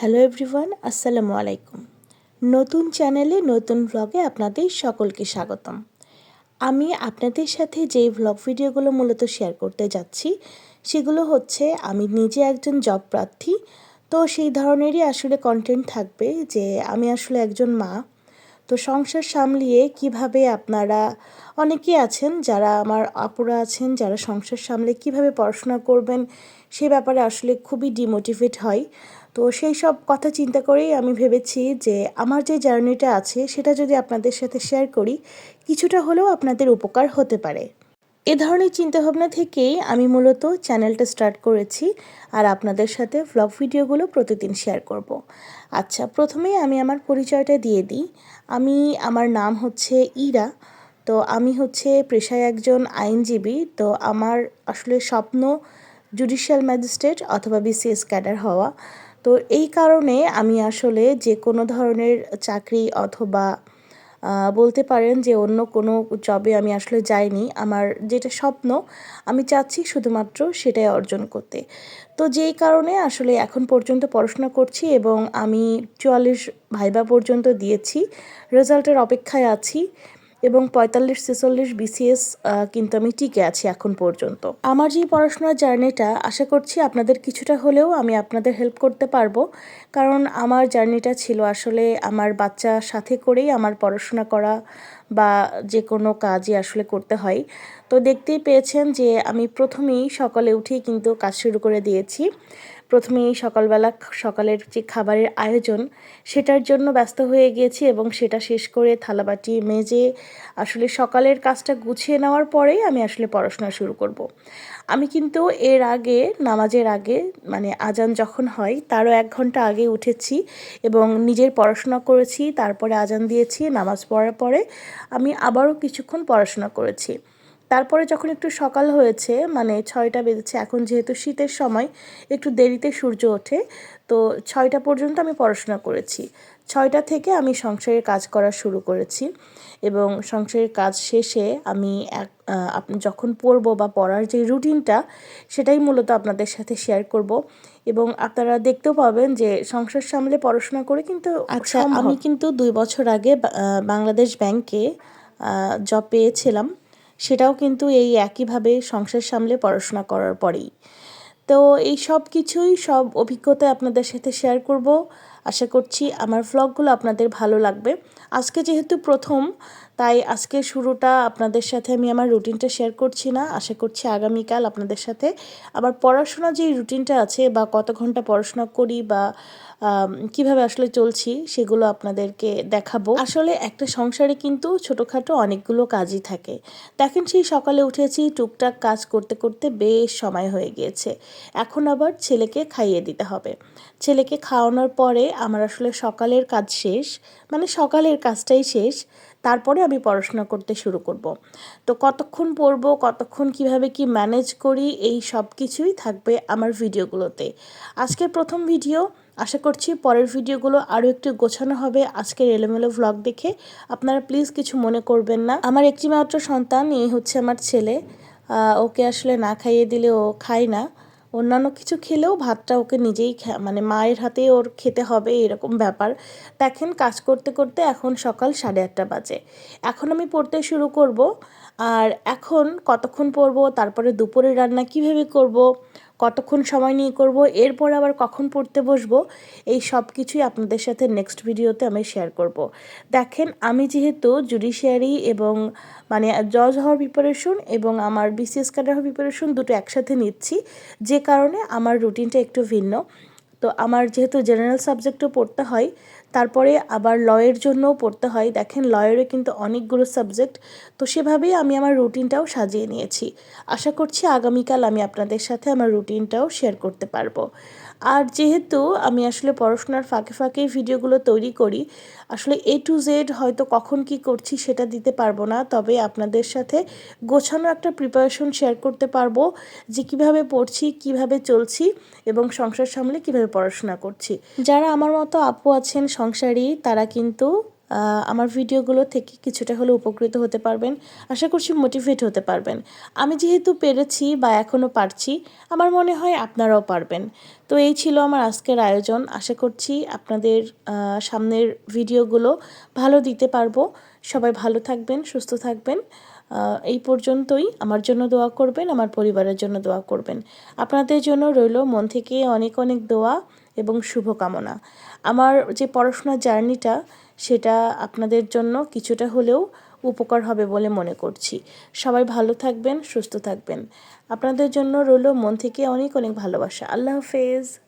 Hello everyone আসসালামু আলাইকুম নতুন চ্যানেলে নতুন ভ্লগে আপনাদের সকলকে স্বাগতম। আমি আপনাদের সাথে যেই ভ্লগ ভিডিওগুলো মূলত শেয়ার করতে যাচ্ছি, সেগুলো হচ্ছে আমি নিজে একজন জব প্রার্থী, তো সেই ধরনেরই আসলে কন্টেন্ট থাকবে যে আমি আসলে একজন মা। তো সংসার সামলিয়ে কীভাবে আপনারা, অনেকেই আছেন যারা আমার আপুরা আছেন, যারা সংসার সামলে কীভাবে পড়াশোনা করবেন, সে ব্যাপারে আসলে খুবই ডিমোটিভেট হয়। তো সেই সব কথা চিন্তা করেই আমি ভেবেছি যে আমার যে জার্নিটা আছে, সেটা যদি আপনাদের সাথে শেয়ার করি, কিছুটা হলেও আপনাদের উপকার হতে পারে। এ ধরনের চিন্তাভাবনা থেকেই আমি মূলত চ্যানেলটা স্টার্ট করেছি আর আপনাদের সাথে ভ্লগ ভিডিওগুলো প্রতিদিন শেয়ার করব। আচ্ছা প্রথমেই আমি আমার পরিচয়টা দিয়ে দিই। আমি, আমার নাম হচ্ছে ইরা। তো আমি হচ্ছে পেশায় একজন আইনজীবী। তো আমার আসলে স্বপ্ন জুডিশিয়াল ম্যাজিস্ট্রেট অথবা বিসিএস ক্যাডার হওয়া। তো এই কারণে আমি আসলে যে কোনো ধরনের চাকরি অথবা বলতে পারেন যে অন্য কোনো জবে আমি আসলে যাইনি। আমার যেটা স্বপ্ন, আমি চাচ্ছি শুধুমাত্র সেটাই অর্জন করতে। তো যেই কারণে আসলে এখন পর্যন্ত পড়াশোনা করছি এবং আমি চুয়াল্লিশ ভাইবা পর্যন্ত দিয়েছি। রেজাল্টের অপেক্ষায় আছি। এবং পঁয়তাল্লিশ ছেচল্লিশ বিসিএস কিন্তু আমি টিকে আছি এখন পর্যন্ত। আমার যে পড়াশোনার জার্নিটা, আশা করছি আপনাদের কিছুটা হলেও আমি আপনাদের হেল্প করতে পারব। কারণ আমার জার্নিটা ছিল আসলে আমার বাচ্চা সাথে করেই আমার পড়াশোনা করা বা যে কোনো কাজই আসলে করতে হয়। তো দেখতেই পেয়েছেন যে আমি প্রথমেই সকালে উঠেই কিন্তু কাজ শুরু করে দিয়েছি। প্রথমেই সকালবেলা সকালের যে খাবারের আয়োজন, সেটার জন্য ব্যস্ত হয়ে গিয়েছি এবং সেটা শেষ করে থালাবাটি মেজে আসলে সকালের কাজটা গুছিয়ে নেওয়ার পরেই আমি আসলে পড়াশোনা শুরু করব। আমি কিন্তু এর আগে, নামাজের আগে মানে আজান যখন হয়, তারও এক ঘণ্টা আগে উঠেছি এবং নিজের পড়াশোনা করেছি, তারপরে আজান দিয়েছি, নামাজ পড়ার পরে আমি আবারও কিছুক্ষণ পড়াশোনা করেছি তারপরে যখন একটু সকাল হয়েছে মানে ছয়টা বেজেছে এখন যেহেতু শীতের সময় একটু দেরিতে সূর্য ওঠে তো ছয়টা পর্যন্ত আমি পড়াশোনা করেছি। ছয়টা থেকে আমি সংসারের কাজ করা শুরু করেছি এবং সংসারের কাজ শেষে আমি এক যখন পড়ব বা পড়ার যে রুটিনটা সেটাই মূলত আপনাদের সাথে শেয়ার করব এবং আপনারা দেখতেও পাবেন যে সংসার সামলে পড়াশোনা করে কিন্তু আচ্ছা আমি কিন্তু দুই বছর আগে বাংলাদেশ ব্যাংকে জব পেয়েছিলাম। সেটাও কিন্তু এই একইভাবে সংসার সামলে পড়াশোনা করার পরেই। তো এই সব কিছুই, সব অভিজ্ঞতা আপনাদের সাথে শেয়ার করব। আশা করছি আমার ভ্লগগুলো আপনাদের ভালো লাগবে। আজকে যেহেতু প্রথম তাই আজকে শুরুটা আপনাদের সাথে আমি আমার রুটিনটা শেয়ার করছি না। আশা করছি আগামীকাল আপনাদের সাথে আবার পড়াশোনা যে রুটিনটা আছে বা কত ঘণ্টা পড়াশোনা করি বা কীভাবে আসলে চলছি সেগুলো আপনাদেরকে দেখাবো। আসলে একটা সংসারে কিন্তু ছোটোখাটো অনেকগুলো কাজই থাকে। দেখেন সেই সকালে উঠেছি, টুকটাক কাজ করতে করতে বেশ সময় হয়ে গিয়েছে। এখন আবার ছেলেকে খাইয়ে দিতে হবে। ছেলেকে খাওয়ানোর পরে আমার আসলে সকালের কাজ শেষ মানে সকালের কাজটাই শেষ। তারপরে আমি পড়াশোনা করতে শুরু করব। তো কতক্ষণ পড়ব, কতক্ষণ কীভাবে কি ম্যানেজ করি, এই সব কিছুই থাকবে আমার ভিডিওগুলোতে। আজকের প্রথম ভিডিও, আশা করছি পরের ভিডিওগুলো আরও একটু গোছানো হবে আজকের এলোমেলো ভ্লগ দেখে। আপনারা প্লিজ কিছু মনে করবেন না। আমার একটি মাত্র সন্তান, এই হচ্ছে আমার ছেলে। ওকে আসলে না খাইয়ে দিলে ও খায় না। অন্যান্য কিছু খেলেও ভাতটা ওকে নিজেই মানে মায়ের হাতে ওর খেতে হবে এরকম ব্যাপার। দেখেন কাজ করতে করতে এখন সকাল সাড়ে আটটা বাজে। এখন আমি পড়তে শুরু করব। আর এখন কতক্ষণ পড়ব? তারপরে দুপুরের রান্না কীভাবে করব? কতক্ষণ সময় নিয়ে করব, এরপর আবার কখন পড়তে বসবো, এই সব কিছুই আপনাদের সাথে নেক্সট ভিডিওতে আমি শেয়ার করব। দেখেন, আমি যেহেতু জুডিশিয়ারি এবং মানে জজ হওয়ার প্রিপারেশন এবং আমার বিসিএস কার্ডার হওয়ার প্রিপারেশন দুটো একসাথে নিচ্ছি, যে কারণে আমার রুটিনটা একটু ভিন্ন তো আমার যেহেতু জেনারেল সাবজেক্টও পড়তে হয় তারপরে আবার লয়ের জন্যও পড়তে হয়। দেখেন লয়েরও কিন্তু অনেকগুলো সাবজেক্ট তো সেভাবেই আমি আমার রুটিনটাও সাজিয়ে নিয়েছি। আশা করছি আগামীকাল আমি আপনাদের সাথে আমার রুটিনটাও শেয়ার করতে পারব। আর যেহেতু আমি আসলে পড়াশোনার ফাঁকে ফাঁকে ভিডিওগুলো তৈরি করি, আসলে এ টু জেড হয়তো কখন কি করছি সেটা দিতে পারব না, তবে আপনাদের সাথে গোছানো একটা প্রিপারেশন শেয়ার করতে পারব যে কীভাবে পড়ছি, কীভাবে চলছি এবং সংসার সামলে কীভাবে পড়াশোনা করছি। যারা আমার মতো আপু আছেন সংসারী, তারা কিন্তু আমার ভিডিওগুলো থেকে কিছুটা হলেও উপকৃত হতে পারবেন। আশা করছি মোটিভেট হতে পারবেন। আমি যেহেতু পেরেছি বা এখনও পারছি, আমার মনে হয় আপনারাও পারবেন। তো এই ছিল আমার আজকের আয়োজন। আশা করছি আপনাদের সামনের ভিডিওগুলো ভালো দিতে পারব। সবাই ভালো থাকবেন, সুস্থ থাকবেন। এই পর্যন্তই। আমার জন্য দোয়া করবেন, আমার পরিবারের জন্য দোয়া করবেন। আপনাদের জন্য রইল মন থেকে অনেক অনেক দোয়া। এবং শুভকামনা। আমার যে পড়াশোনার জার্নিটা, সেটা আপনাদের জন্য কিছুটা হলেও উপকার হবে বলে মনে করছি। সবাই ভালো থাকবেন, সুস্থ থাকবেন। আপনাদের জন্য রইল মন থেকে অনেক অনেক ভালোবাসা। আল্লাহ হাফেজ।